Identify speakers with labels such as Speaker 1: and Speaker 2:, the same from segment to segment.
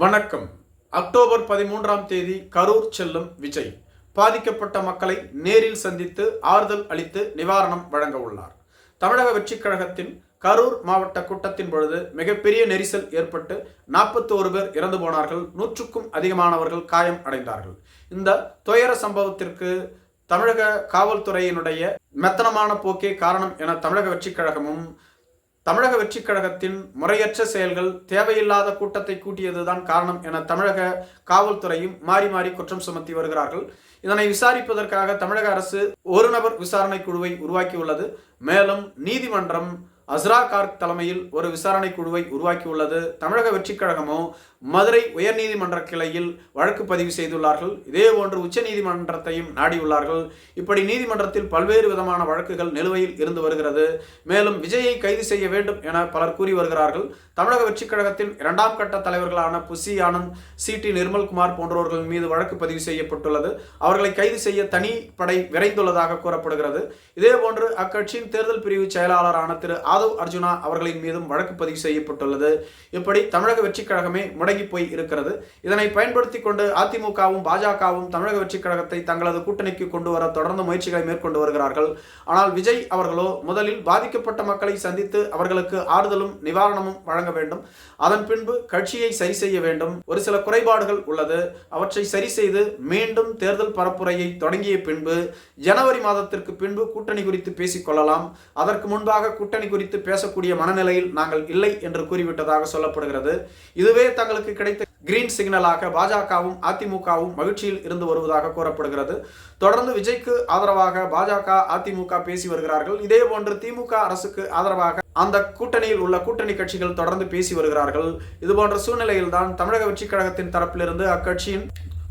Speaker 1: வணக்கம். அக்டோபர் பதிமூன்றாம் தேதி கரூர் செல்லும் விஜய். பாதிக்கப்பட்ட மக்களை நேரில் சந்தித்து ஆறுதல் அளித்து நிவாரணம் வழங்க உள்ளார். தமிழக வெற்றிக் கழகத்தின் கரூர் மாவட்ட கூட்டத்தின் பொழுது மிகப்பெரிய நெரிசல் ஏற்பட்டு நாற்பத்தோரு பேர் இறந்து போனார்கள். நூற்றுக்கும் அதிகமானவர்கள் காயம் அடைந்தார்கள். இந்த துயர சம்பவத்திற்கு தமிழக காவல்துறையினுடைய மெத்தனமான போக்கே காரணம் என தமிழக வெற்றிக் கழகமும் தமிழக வெற்றிக் கழகத்தின் முறையற்ற செயல்கள் தேவையில்லாத கூட்டத்தை கூட்டியதுதான் காரணம் என தமிழக காவல்துறையும் மாறி மாறி குற்றம் சுமத்தி வருகிறார்கள். இதனை விசாரிப்பதற்காக தமிழக அரசு ஒரு நபர் விசாரணை குழுவை உருவாக்கியுள்ளது. மேலும் நீதிமன்றம் அஸ்ரா கார்க் தலைமையில் ஒரு விசாரணை குழுவை உருவாக்கியுள்ளது. தமிழக வெற்றிக் கழகமும் மதுரை உயர்நீதிமன்ற கிளையில் வழக்கு பதிவு செய்துள்ளார்கள். இதே போன்று உச்ச நீதிமன்றத்தையும் நாடியுள்ளார்கள். இப்படி நீதிமன்றத்தில் பல்வேறு விதமான வழக்குகள் நிலுவையில் இருந்து வருகிறது. மேலும் விஜயை கைது செய்ய வேண்டும் என பலர் கூறி வருகிறார்கள். தமிழக வெற்றிக் கழகத்தின் இரண்டாம் கட்ட தலைவர்களான புசி ஆனந்த் சி. டி. நிர்மல்குமார் போன்றவர்கள் மீது வழக்கு பதிவு செய்யப்பட்டுள்ளது. அவர்களை கைது செய்ய தனிப்படை விரைந்துள்ளதாக கூறப்படுகிறது. இதே போன்று அக்கட்சியின் தேர்தல் பிரிவு செயலாளரான திரு ஆதவ் அர்ஜுனா அவர்களின் மீதும் வழக்கு பதிவு செய்யப்பட்டுள்ளது. இப்படி தமிழக வெற்றிக் கழகமே முடங்கி போய் இருக்கிறது. இதனை பயன்படுத்தி கொண்டு அதிமுகவும் பாஜகவும் தமிழக வெற்றிக் கழகத்தை தங்களது கூட்டணிக்கு கொண்டு வர தொடர்ந்து முயற்சிகளை மேற்கொண்டு வருகிறார்கள். ஆனால் விஜய் அவர்களோ முதலில் பாதிக்கப்பட்ட மக்களை சந்தித்து அவர்களுக்கு ஆறுதலும் நிவாரணமும் வழங்க வேண்டும். அதன் பின்பு கட்சியை சரி செய்ய வேண்டும். ஒரு சில குறைபாடுகள் உள்ளது. அவற்றை சரி செய்து மீண்டும் தேர்தல் பரப்புரையை தொடங்கிய பின்பு ஜனவரி மாதத்திற்கு பின்பு கூட்டணி குறித்து பேசிக்கொள்ளலாம் அதற்கு முன்பாக கூட்டணி குறித்து குறித்து பேசக்கூடிய மனநிலையில் நாங்கள் இல்லை என்று கூறிவிட்டதாக சொல்லப்படுகிறது. இதுவே தங்களுக்கு கிடைத்த கிரீன் சிக்னலாக பாஜகவும் அதிமுகவும் மகிழ்ச்சியில் இருந்து வருவதாக கூறப்படுகிறது. தொடர்ந்து விஜய்க்கு ஆதரவாக பாஜக அதிமுக பேசி வருகிறார்கள். இதே போன்று திமுக அரசுக்கு ஆதரவாக அந்த கூட்டணியில் உள்ள கூட்டணி கட்சிகள் தொடர்ந்து பேசி வருகிறார்கள். இது போன்ற சூழ்நிலையில்தான் தமிழக வெற்றிக் கழகத்தின் தரப்பிலிருந்து அக்கட்சியின்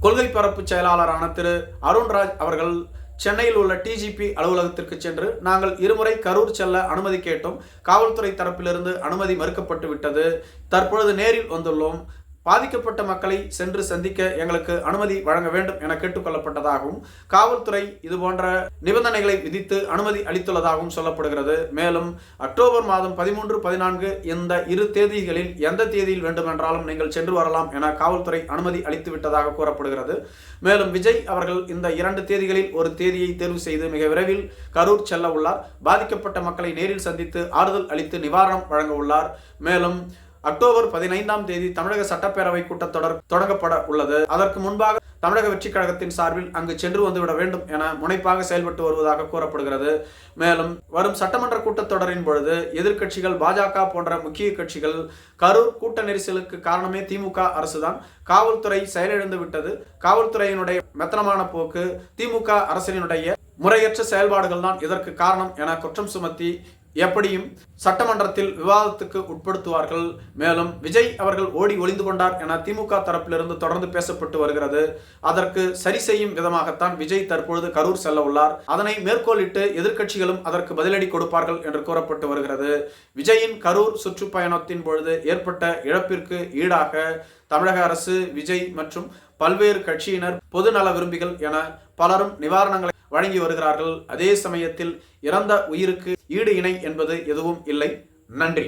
Speaker 1: கொள்கை பரப்பு செயலாளரான திரு அருண்ராஜ் அவர்கள் சென்னையில் உள்ள டிஜிபி அலுவலகத்திற்கு சென்று நாங்கள் இருமுறை கரூர் செல்ல அனுமதி கேட்டோம். காவல்துறை தரப்பிலிருந்து அனுமதி மறுக்கப்பட்டு விட்டது. தற்பொழுது நேரில் வந்துள்ளோம். பாதிக்கப்பட்ட மக்களை சென்று சந்திக்க எங்களுக்கு அனுமதி வழங்க வேண்டும் என கேட்டுக்கொள்ளப்பட்டதாகவும் காவல்துறை இது போன்ற நிபந்தனைகளை விதித்து அனுமதி அளித்துள்ளதாகவும் சொல்லப்படுகிறது. மேலும் அக்டோபர் மாதம் பதிமூன்று பதினான்கு இந்த இரு தேதிகளில் எந்த தேதியில் வேண்டுமென்றாலும் நீங்கள் சென்று வரலாம் என காவல்துறை அனுமதி அளித்து விட்டதாக கூறப்படுகிறது. மேலும் விஜய் அவர்கள் இந்த இரண்டு தேதிகளில் ஒரு தேதியை தேர்வு செய்து மிக விரைவில் கரூர் செல்ல உள்ளார். பாதிக்கப்பட்ட மக்களை நேரில் சந்தித்து ஆறுதல் அளித்து நிவாரணம் வழங்க உள்ளார். மேலும் அக்டோபர் பதினைந்தாம் தேதி தமிழக சட்டப்பேரவை கூட்டத்தொடர் தொடங்கப்பட உள்ளது. அதற்கு முன்பாக தமிழக வெற்றிக் கழகத்தின் சார்பில் அங்கு சென்று வந்துவிட வேண்டும் என முனைப்பாக செயல்பட்டு வருவதாக கூறப்படுகிறது. மேலும் வரும் சட்டமன்ற கூட்டத்தொடரின் பொழுது எதிர்க்கட்சிகள் பாஜக போன்ற முக்கிய கட்சிகள் கரூர் கூட்ட நெரிசலுக்கு காரணமே திமுக அரசுதான். காவல்துறை செயலிழந்து விட்டது. காவல்துறையினுடைய மெத்தனமான போக்கு திமுக அரசினுடைய முறையற்ற செயல்பாடுகள் தான் இதற்கு காரணம் என குற்றம் சுமத்தி எப்படியும் சட்டமன்றத்தில் விவாதத்துக்கு உட்படுத்துவார்கள். மேலும் விஜய் அவர்கள் ஓடி ஒளிந்து கொண்டார் என திமுக தரப்பிலிருந்து தொடர்ந்து பேசப்பட்டு வருகிறது. அதற்கு சரி செய்யும் விதமாகத்தான் விஜய் தற்பொழுது கரூர் செல்ல உள்ளார். அதனை மேற்கோளிட்டு எதிர்க்கட்சிகளும் அதற்கு பதிலடி கொடுப்பார்கள் என்று கூறப்பட்டு வருகிறது. விஜயின் கரூர் சுற்றுப்பயணத்தின் பொழுது ஏற்பட்ட இழப்பிற்கு ஈடாக தமிழக அரசு விஜய் மற்றும் பல்வேறு கட்சியினர் பொதுநல விரும்பிகள் என பலரும் நிவாரணங்களை வழங்கி வருகிறார்கள். அதே சமயத்தில் இறந்த உயிருக்கு ஈடு இணை என்பது எதுவும் இல்லை. நன்றி.